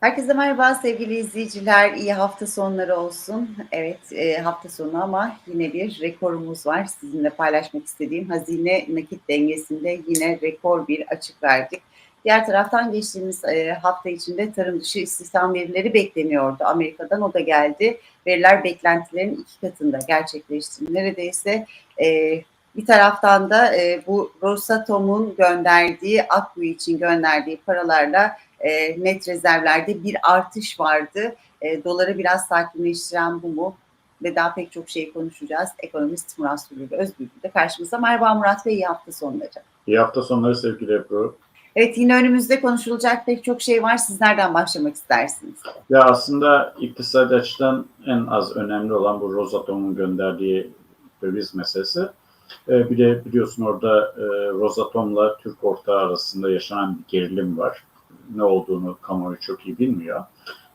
Herkese merhaba sevgili izleyiciler. İyi hafta sonları olsun. Evet e, hafta sonu ama yine bir rekorumuz var. Sizinle paylaşmak istediğim hazine nakit dengesinde yine rekor bir açık verdik. Diğer taraftan geçtiğimiz e, hafta içinde tarım dışı istihdam verileri bekleniyordu. Amerika'dan o da geldi. Veriler beklentilerin iki katında gerçekleşti. Neredeyse e, bir taraftan da e, bu Rosatom'un gönderdiği, Akkuyu için gönderdiği paralarla e, net rezervlerde bir artış vardı. E, doları biraz sakinleştiren bu mu? Ve daha pek çok şey konuşacağız. Ekonomist Murat Sürülü Özbülbül de karşımızda. Merhaba Murat Bey, iyi hafta sonları. İyi hafta sonları sevgili Ebru. Evet yine önümüzde konuşulacak pek çok şey var. Siz nereden başlamak istersiniz? Ya aslında iktisadi açıdan en az önemli olan bu Rosatom'un gönderdiği döviz meselesi. Ee, bir de biliyorsun orada e, Rosatom'la Türk ortağı arasında yaşanan bir gerilim var. Ne olduğunu kamuoyu çok iyi bilmiyor.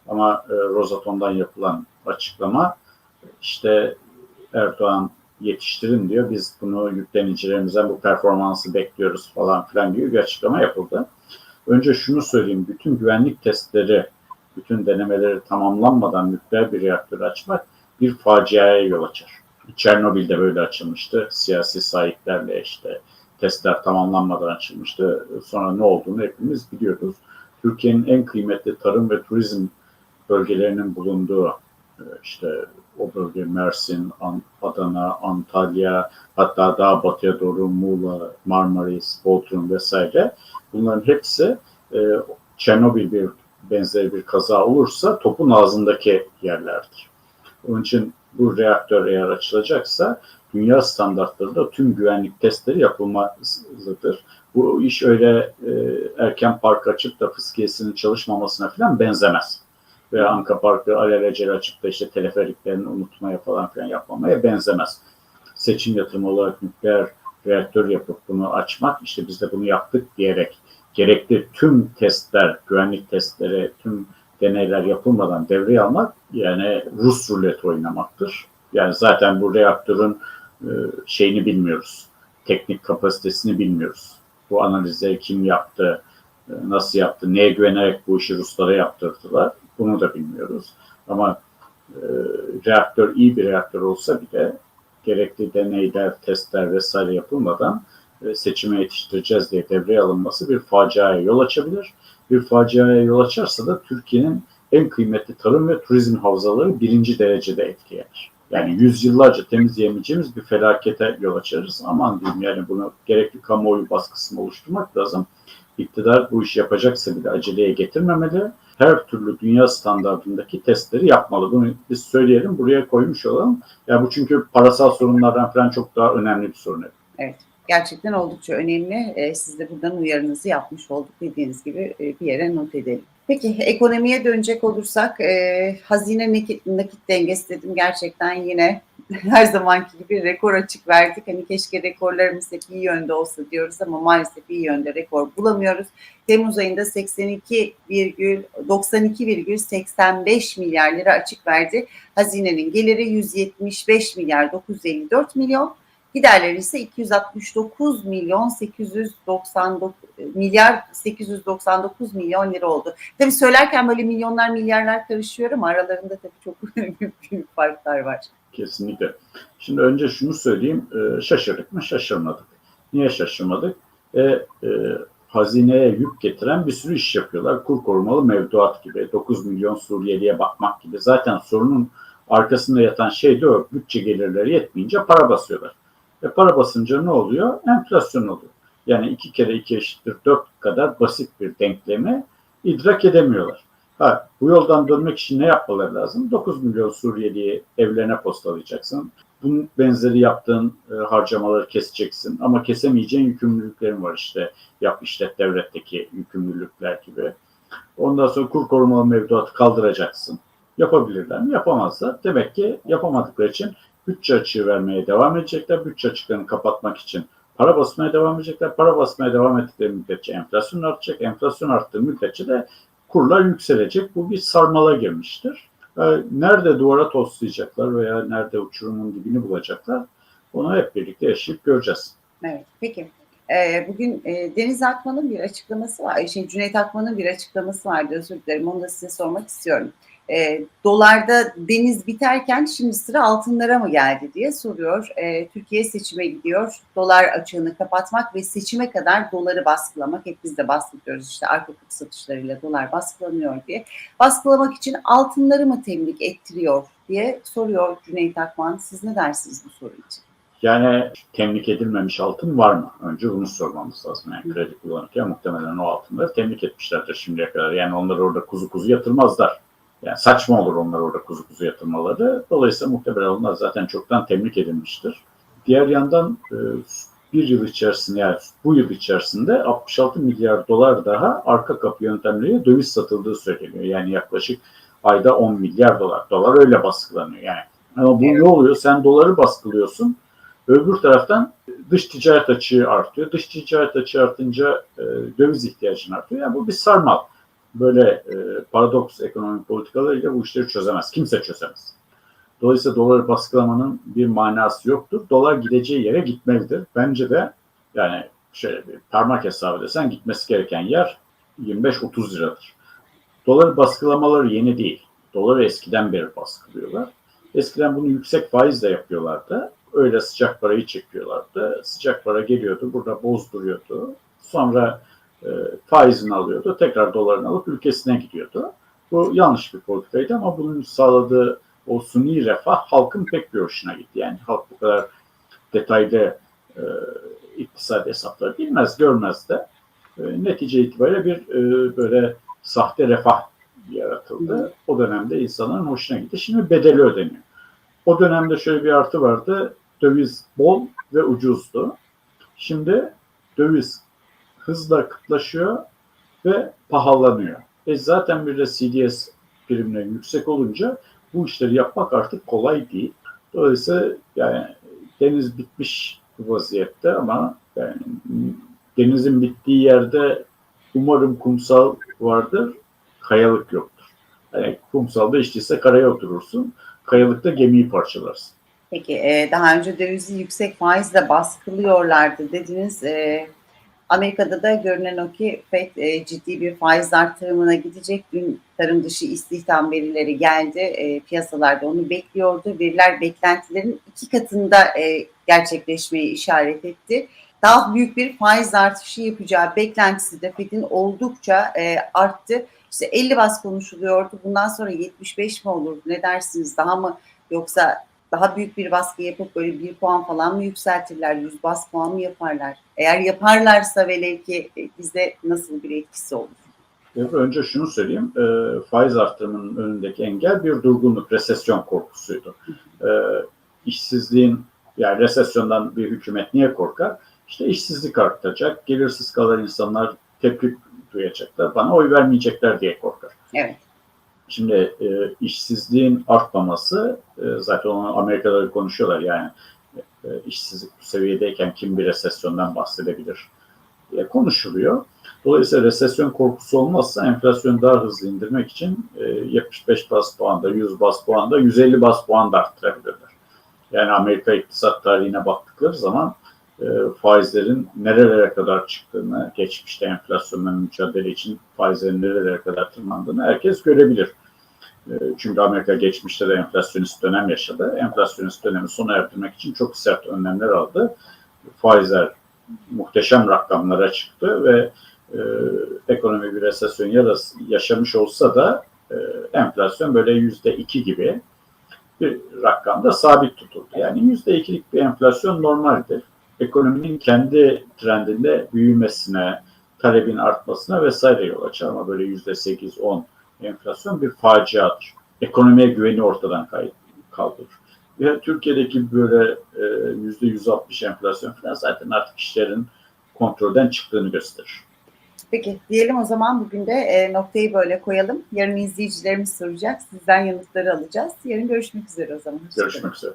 Ama e, Rosatom'dan yapılan açıklama işte Erdoğan yetiştirin diyor. Biz bunu yüklenicilerimizden bu performansı bekliyoruz falan filan gibi bir açıklama yapıldı. Önce şunu söyleyeyim. Bütün güvenlik testleri, bütün denemeleri tamamlanmadan nükleer bir reaktör açmak bir faciaya yol açar. Çernobil'de böyle açılmıştı. Siyasi sahiplerle işte testler tamamlanmadan açılmıştı. Sonra ne olduğunu hepimiz biliyoruz. Türkiye'nin en kıymetli tarım ve turizm bölgelerinin bulunduğu işte o bölge Mersin, Adana, Antalya, hatta daha batıya doğru Muğla, Marmaris, Bodrum vesaire. Bunların hepsi e, Çernobil bir benzeri bir kaza olursa topun ağzındaki yerlerdir. Onun için bu reaktör eğer açılacaksa dünya standartlarında tüm güvenlik testleri yapılmalıdır. Bu iş öyle e, erken park açıp da fıskiyesinin çalışmamasına falan benzemez veya Anka Park'ı alelacele açıp da işte teleferiklerini unutmaya falan filan yapmamaya benzemez. Seçim yatırımı olarak nükleer reaktör yapıp bunu açmak, işte biz de bunu yaptık diyerek gerekli tüm testler, güvenlik testleri, tüm deneyler yapılmadan devreye almak yani Rus rulet oynamaktır. Yani zaten bu reaktörün e, şeyini bilmiyoruz. Teknik kapasitesini bilmiyoruz. Bu analizleri kim yaptı, e, nasıl yaptı, neye güvenerek bu işi Ruslara yaptırdılar bunu da bilmiyoruz. Ama e, reaktör iyi bir reaktör olsa bile gerekli deneyler, testler vesaire yapılmadan seçime yetiştireceğiz diye devreye alınması bir faciaya yol açabilir. Bir faciaya yol açarsa da Türkiye'nin en kıymetli tarım ve turizm havzaları birinci derecede etkilenir. Yani yüzyıllarca temizleyemeyeceğimiz bir felakete yol açarız. Aman diyeyim yani bunu gerekli kamuoyu baskısını oluşturmak lazım. İktidar bu işi yapacaksa bile aceleye getirmemeli her türlü dünya standartındaki testleri yapmalı. Bunu biz söyleyelim, buraya koymuş olalım. Ya bu çünkü parasal sorunlardan falan çok daha önemli bir sorun. Evet, gerçekten oldukça önemli. Ee, siz de buradan uyarınızı yapmış olduk dediğiniz gibi e, bir yere not edelim. Peki ekonomiye dönecek olursak e, hazine nakit, nakit dengesi dedim gerçekten yine her zamanki gibi rekor açık verdik. Hani keşke rekorlarımız hep iyi yönde olsa diyoruz ama maalesef iyi yönde rekor bulamıyoruz. Temmuz ayında 82,92,85 milyar lira açık verdi. Hazinenin geliri 175 milyar 954 milyon. Giderleri ise 269 milyon 899 milyar 899 milyon lira oldu. Tabii söylerken böyle milyonlar milyarlar karışıyor aralarında tabii çok büyük, büyük farklar var. Kesinlikle. Şimdi önce şunu söyleyeyim. E, şaşırdık mı? Şaşırmadık. Niye şaşırmadık? E, e, hazineye yük getiren bir sürü iş yapıyorlar. Kur korumalı mevduat gibi, 9 milyon Suriyeliye bakmak gibi. Zaten sorunun arkasında yatan şey de o. Bütçe gelirleri yetmeyince para basıyorlar. E para basınca ne oluyor? Enflasyon oluyor. Yani iki kere iki eşittir dört kadar basit bir denklemi idrak edemiyorlar. Ha, bu yoldan dönmek için ne yapmaları lazım? 9 milyon Suriyeli'yi evlerine postalayacaksın. Bunun benzeri yaptığın e, harcamaları keseceksin. Ama kesemeyeceğin yükümlülüklerin var işte. Yap işlet devletteki yükümlülükler gibi. Ondan sonra kur korumalı mevduatı kaldıracaksın. Yapabilirler mi? Yapamazlar. Demek ki yapamadıkları için bütçe açığı vermeye devam edecekler. Bütçe açıklarını kapatmak için para basmaya devam edecekler. Para basmaya devam ettikleri müddetçe enflasyon artacak. Enflasyon arttığı müddetçe de kurlar yükselecek. Bu bir sarmala girmiştir. Nerede duvara toslayacaklar veya nerede uçurumun dibini bulacaklar onu hep birlikte yaşayıp göreceğiz. Evet, peki. Ee, bugün e, Deniz Akman'ın bir açıklaması var. Şey, Cüneyt Akman'ın bir açıklaması vardı. Özür dilerim. Onu da size sormak istiyorum. Ee, dolarda deniz biterken şimdi sıra altınlara mı geldi diye soruyor. Ee, Türkiye seçime gidiyor. Dolar açığını kapatmak ve seçime kadar doları baskılamak. Hep biz de baskılıyoruz işte arka kapı satışlarıyla dolar baskılanıyor diye. Baskılamak için altınları mı temlik ettiriyor diye soruyor Cüneyt Akman. Siz ne dersiniz bu soru için? Yani temlik edilmemiş altın var mı? Önce bunu sormamız lazım. Yani kredi kullanırken muhtemelen o altınları temlik etmişlerdir şimdiye kadar. Yani onlar orada kuzu kuzu yatırmazlar. Yani saçma olur onlar orada kuzu kuzu yatırmaları. Dolayısıyla muhtemelen onlar zaten çoktan temlik edilmiştir. Diğer yandan e, bir yıl içerisinde yani bu yıl içerisinde 66 milyar dolar daha arka kapı yöntemleriyle döviz satıldığı söyleniyor. Yani yaklaşık ayda 10 milyar dolar. Dolar öyle baskılanıyor yani. Ama bu ne oluyor? Sen doları baskılıyorsun. Öbür taraftan dış ticaret açığı artıyor. Dış ticaret açığı artınca e, döviz ihtiyacın artıyor. Yani bu bir sarmal. Böyle e, paradoks ekonomi politikalarıyla bu işleri çözemez. Kimse çözemez. Dolayısıyla doları baskılamanın bir manası yoktur. Dolar gideceği yere gitmelidir. Bence de yani şöyle bir parmak hesabı desen gitmesi gereken yer 25-30 liradır. Doları baskılamaları yeni değil. Doları eskiden beri baskılıyorlar. Eskiden bunu yüksek faizle yapıyorlardı. Öyle sıcak parayı çekiyorlardı. Sıcak para geliyordu, burada bozduruyordu. Sonra e, faizini alıyordu, tekrar dolarını alıp ülkesine gidiyordu. Bu yanlış bir politikaydı ama bunun sağladığı o suni refah halkın pek bir hoşuna gitti. Yani halk bu kadar detaylı e, iktisadi hesapları bilmez, görmez de. E, netice itibariyle bir e, böyle sahte refah yaratıldı. O dönemde insanların hoşuna gitti. Şimdi bedeli ödeniyor. O dönemde şöyle bir artı vardı. Döviz bol ve ucuzdu. Şimdi döviz hızla kıtlaşıyor ve pahalanıyor. E zaten bir de CDS primleri yüksek olunca bu işleri yapmak artık kolay değil. Dolayısıyla yani deniz bitmiş vaziyette ama yani denizin bittiği yerde umarım kumsal vardır, kayalık yoktur. Yani kumsalda işteyse karaya oturursun, kayalıkta gemiyi parçalarsın. Peki e, daha önce dövizi yüksek faizle baskılıyorlardı dediniz. Amerika'da da görünen o ki FED e, ciddi bir faiz artırımına gidecek. Dün tarım dışı istihdam verileri geldi. E, piyasalarda onu bekliyordu. Veriler beklentilerin iki katında e, gerçekleşmeyi işaret etti. Daha büyük bir faiz artışı yapacağı beklentisi de FED'in oldukça e, arttı. İşte 50 bas konuşuluyordu. Bundan sonra 75 mi olur? Ne dersiniz? Daha mı yoksa daha büyük bir baskı yapıp böyle bir puan falan mı yükseltirler? 100 bas puan mı yaparlar? Eğer yaparlarsa velev ki bize nasıl bir etkisi olur? Önce şunu söyleyeyim. E, faiz artırımının önündeki engel bir durgunluk, resesyon korkusuydu. E, işsizliğin, yani resesyondan bir hükümet niye korkar? İşte işsizlik artacak, gelirsiz kalan insanlar tepki duyacaklar, bana oy vermeyecekler diye korkar. Evet. Şimdi e, işsizliğin artmaması e, zaten onu Amerika'da konuşuyorlar yani e, işsizlik bu seviyedeyken kim bir resesyondan bahsedebilir diye konuşuluyor. Dolayısıyla resesyon korkusu olmazsa enflasyonu daha hızlı indirmek için e, 75 bas puanda, 100 bas puanda, 150 bas puan da arttırabilirler. Yani Amerika iktisat tarihine baktıkları zaman e, faizlerin nerelere kadar çıktığını, geçmişte enflasyonla mücadele için faizlerin nerelere kadar tırmandığını herkes görebilir. E, çünkü Amerika geçmişte de enflasyonist dönem yaşadı. Enflasyonist dönemi sona erdirmek için çok sert önlemler aldı. Faizler muhteşem rakamlara çıktı ve e, ekonomi bir resesyon yarası yaşamış olsa da e, enflasyon böyle yüzde iki gibi bir rakamda sabit tutuldu. Yani yüzde ikilik bir enflasyon normaldir ekonominin kendi trendinde büyümesine, talebin artmasına vesaire yol açar ama böyle yüzde sekiz, on enflasyon bir faciadır. Ekonomiye güveni ortadan kaldırır. Ve Türkiye'deki böyle yüzde yüz altmış enflasyon falan zaten artık işlerin kontrolden çıktığını gösterir. Peki diyelim o zaman bugün de e, noktayı böyle koyalım. Yarın izleyicilerimiz soracak. Sizden yanıtları alacağız. Yarın görüşmek üzere o zaman. Görüşmek üzere.